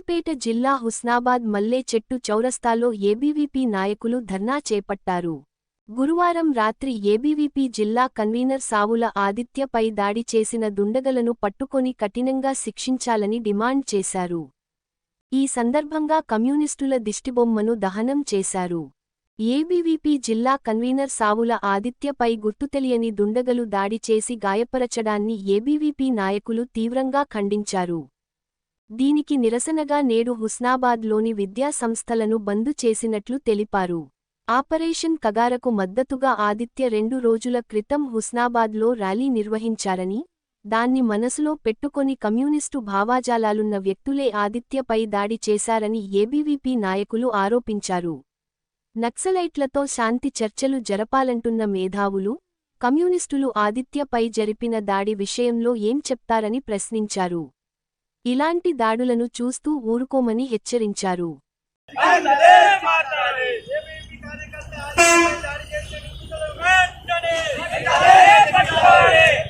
సిద్దిపేట జిల్లా హుస్నాబాద్ మల్లే చెట్టు చౌరస్తాలో ఏబీవీపీ నాయకులు ధర్నా చేపట్టారు. గురువారం రాత్రి ఏబీవీపీ జిల్లా కన్వీనర్ సావుల ఆదిత్యపై దాడి చేసిన దుండగలను పట్టుకొని కఠినంగా శిక్షించాలని డిమాండ్ చేశారు. ఈ సందర్భంగా కమ్యూనిస్టుల దిష్టిబొమ్మను దహనం చేశారు. ఏబీవీపీ జిల్లా కన్వీనర్ సావుల ఆదిత్యపై గుర్తుతెలియని దుండగలు దాడి చేసి గాయపరచడాన్ని ఏబీవీపీ నాయకులు తీవ్రంగా ఖండించారు. దీనికి నిరసనగా నేడు హుస్నాబాద్లోని విద్యా సంస్థలను బందు చేసినట్లు తెలిపారు. ఆపరేషన్ కగారకు మద్దతుగా ఆదిత్య రెండు రోజుల క్రితం హుస్నాబాద్లో ర్యాలీ నిర్వహించారని దాన్ని మనసులో పెట్టుకొని కమ్యూనిస్టు భావాజాలాలున్న వ్యక్తులే ఆదిత్యపై దాడి చేశారని ఏబీవీపీ నాయకులు ఆరోపించారు. నక్సలైట్లతో శాంతి చర్చలు జరపాలంటున్న మేధావులు కమ్యూనిస్టులు ఆదిత్యపై జరిపిన దాడి విషయంలో ఏం చెప్తారని ప్రశ్నించారు. ఇలాంటి దాడులను చూస్తూ ఊరుకోమని హెచ్చరించారు. అదే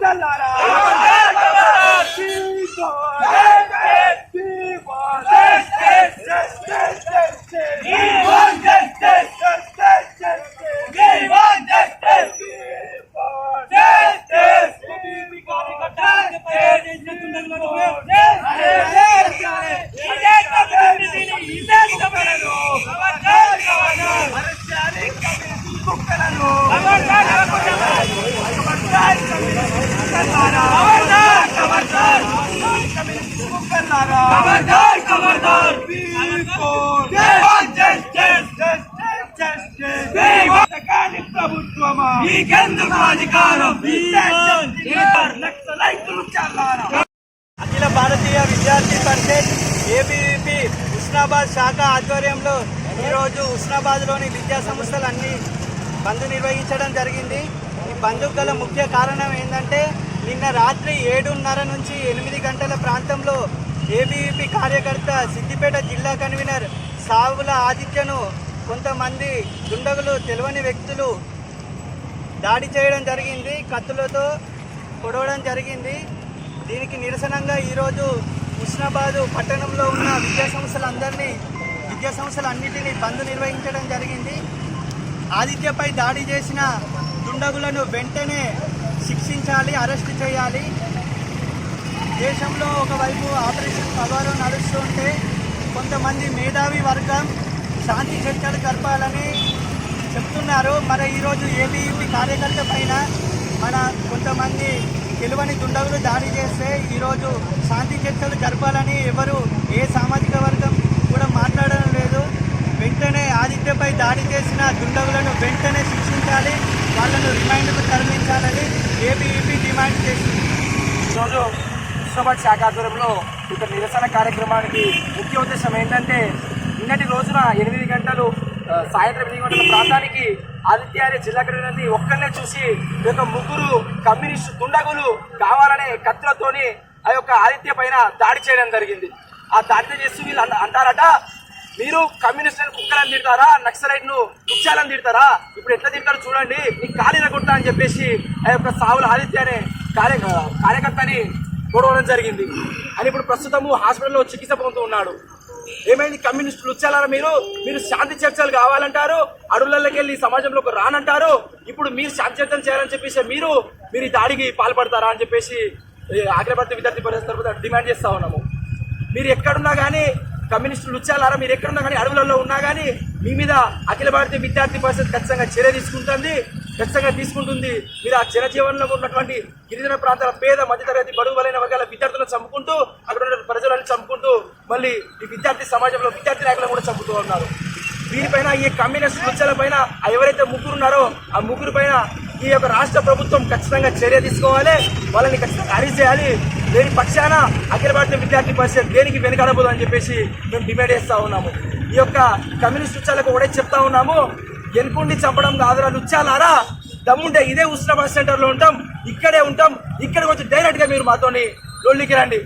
the खबरदार खबरदार ప్రభుత్వమా మీకెందుకు అధికారం అఖిల భారతీయ విద్యార్థి పరిషత్ ఏబీవీపీ ఉస్నాబాద్ శాఖ ఆధ్వర్యంలో ఈరోజు హుస్నాబాద్లోని విద్యా సంస్థలన్నీ బంద్ నిర్వహించడం జరిగింది. ఈ బంద్కు గల ముఖ్య కారణం ఏంటంటే నిన్న రాత్రి ఏడున్నర నుంచి ఎనిమిది గంటల ప్రాంతంలో ఏబీవీపీ కార్యకర్త సిద్దిపేట జిల్లా కన్వీనర్ సావుల ఆదిత్యను కొంతమంది దుండగులు తెలియని వ్యక్తులు దాడి చేయడం జరిగింది కత్తులతో పొడవడం జరిగింది. దీనికి నిరసనంగా ఈరోజు హుస్నాబాదు పట్టణంలో ఉన్న విద్యాసంస్థలందరినీ విద్యాసంస్థలన్నింటినీ బంద్ నిర్వహించడం జరిగింది. ఆదిత్యపై దాడి చేసిన దుండగులను వెంటనే శిక్షించాలి అరెస్ట్ చేయాలి. దేశంలో ఒకవైపు ఆపరేషన్ పవారం నడుస్తుంటే కొంతమంది మేధావి వర్గం శాంతి చర్చలు జరపాలని చెప్తున్నారు. మరి ఈరోజు ఏబీఈపీ కార్యకర్త పైన మన కొంతమంది తెలివని దుండగులు దాడి చేస్తే ఈరోజు శాంతి చర్చలు జరపాలని ఎవరు ఏ సామాజిక వర్గం కూడా మాట్లాడడం లేదు. వెంటనే ఆదిత్యపై దాడి చేసిన దుండగులను వెంటనే శిక్షించాలి. వాళ్ళను రిమైండ్కు తరలించాలని ఏబీఈపీ డిమాండ్ చేసింది. ఈరోజు హుస్నాబాద్ శాఖ ఆధ్వర్యంలో ఇక్కడ నిరసన కార్యక్రమానికి ముఖ్య ఉద్దేశం ఏంటంటే నిన్నటి రోజున ఎనిమిది గంటలు సాయంత్రం ఎనిమిది గంటల ప్రాంతానికి ఆదిత్య జిల్లా కలెక్టర్ని ఒక్కనే చూసి ఈ యొక్క ముగ్గురు కమ్యూనిస్టు దుండగులు కావాలనే కత్తులతోని ఆ యొక్క ఆదిత్య పైన దాడి చేయడం జరిగింది. ఆ దాడి చేసి వీళ్ళు అంటారట మీరు కమ్యూనిస్టులను కుక్కలను తిడతారా? నక్సలైట్ను ముత్యాలను తిడతారా? ఇప్పుడు ఎట్లా తింటారు చూడండి మీకు ఖాళీ కొట్టా అని చెప్పేసి ఆ యొక్క సావుల ఆదిత్య అనే కార్య కార్యకర్తని గొడవడం జరిగింది. అని ఇప్పుడు ప్రస్తుతము హాస్పిటల్లో చికిత్స పొందుతూ ఉన్నాడు. ఏమైంది? కమ్యూనిస్టులు వచ్చేలారా మీరు? మీరు శాంతి చర్చలు కావాలంటారు? అడవులకి వెళ్ళి సమాజంలోకి రానంటారు? ఇప్పుడు మీరు శాంతి చర్చలు చేయాలని చెప్పేసి మీరు మీరు ఈ దాడికి పాల్పడతారా అని చెప్పేసి ఈ విద్యార్థి పరిషత్ తరఫున డిమాండ్ చేస్తా ఉన్నాము. మీరు ఎక్కడున్నా కానీ కమ్యూనిస్టులు వచ్చేలారా మీరు ఎక్కడున్నా కానీ అడవులలో ఉన్నా కానీ మీ మీద అఖిల భారతీయ విద్యార్థి పరిషత్ ఖచ్చితంగా చర్య తీసుకుంటుంది. ఖచ్చితంగా తీసుకుంటుంది. మీరు ఆ జనజీవనంలో ఉన్నటువంటి గిరిజన ప్రాంతాల పేద మధ్యతరగతి బడుగు బలైన వర్గాల విద్యార్థులను చంపుకుంటూ అక్కడ ఉన్న ప్రజలను చంపుకుంటూ మళ్ళీ ఈ విద్యార్థి సమాజంలో విద్యార్థి నాయకులను కూడా చంపుతూ ఉన్నారు. వీరిపైన ఈ కమ్యూనిస్ట్ ముచ్చల పైన ఎవరైతే ముగ్గురు ఉన్నారో ఆ ముగ్గురు పైన ఈ యొక్క రాష్ట్ర ప్రభుత్వం ఖచ్చితంగా చర్య తీసుకోవాలి. వాళ్ళని ఖచ్చితంగా అరెస్ట్ చేయాలి. దేని పక్షాన అఖిల భారత విద్యార్థి పరిషత్ దేనికి వెనుకడబోదు అని చెప్పేసి మేము డిమాండ్ చేస్తూ ఉన్నాము. ఈ యొక్క కమ్యూనిస్ట్ లుచ్చాలకు కూడా చెప్తా ఉన్నాము. గెలుపుండి చంపడం కాదురా లుచ్చాలారా దమ్ముంటే ఇదే ఉస్మాబాద్ సెంటర్లో ఉంటాం ఇక్కడే ఉంటాం ఇక్కడికి వచ్చి డైరెక్ట్గా మీరు మాతోని లొల్లికి రండి.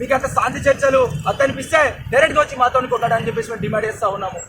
మీకు అంత శాంతి చర్చలు అతనిపిస్తే డైరెక్ట్గా వచ్చి మాతో కొట్టాడని చెప్పేసి మేము డిమాండ్ చేస్తూ ఉన్నాము.